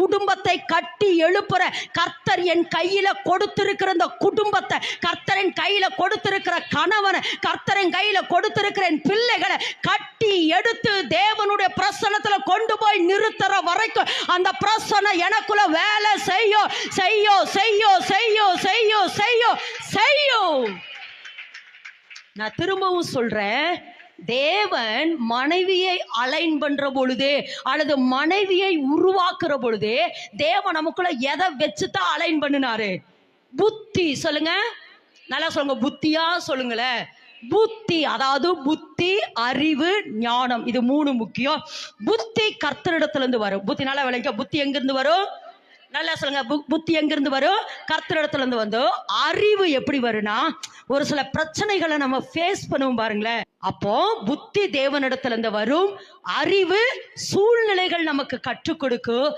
குடும்பத்தை கட்டி எழுப்புற கர்த்தர் என் கையில கொடுத்திருக்கிற இந்த குடும்பத்தை கர்த்தரின் கையில கொடுத்திருக்கிற கணவனை கர்த்தரின் கையில கொடுத்திருக்கிற என் பிள்ளைகளை கட்டி எடுத்து தேவனுடைய பிரசனத்துல கொண்டு போய் நிறுத்துற வரைக்கும் அந்த பிரசனம் எனக்குள்ள வேலை செய்யும் செய்யும் செய்யும் செய்யும் செய்யும் செய்யும் செய்யும் நான் திரும்பவும் சொல்றேன். தேவன் மனைவியை அலைன் பண்ற பொழுதே அல்லது மனைவியை உருவாக்குற பொழுதே தேவன் நமக்குள்ள எதை வச்சு தான் அலைன் பண்ணினாரு? புத்தி. சொல்லுங்க. நல்லா சொல்லுங்க. புத்தியா? சொல்லுங்களேன் புத்தி. அதாவது புத்தி அறிவு ஞானம். இது மூணு முக்கியம். புத்தி கர்த்தரிடத்துல இருந்து வரும். புத்தி நல்லா விளங்க புத்தி எங்கிருந்து வரும்? நல்லா சொல்லுங்க. புத்தி எங்கிருந்து வரும்? கர்த்தரிடத்துலேருந்து இருந்து வந்து. அறிவு எப்படி வரும்னா ஒரு சில பிரச்சனைகளை நம்ம ஃபேஸ் பண்ணுவோம் பாருங்களேன். அப்போ புத்தி தேவனிடத்துல இருந்து வரும். அறிவு சூழ்நிலைகள் நமக்கு கற்றுக் கொடுக்கும்.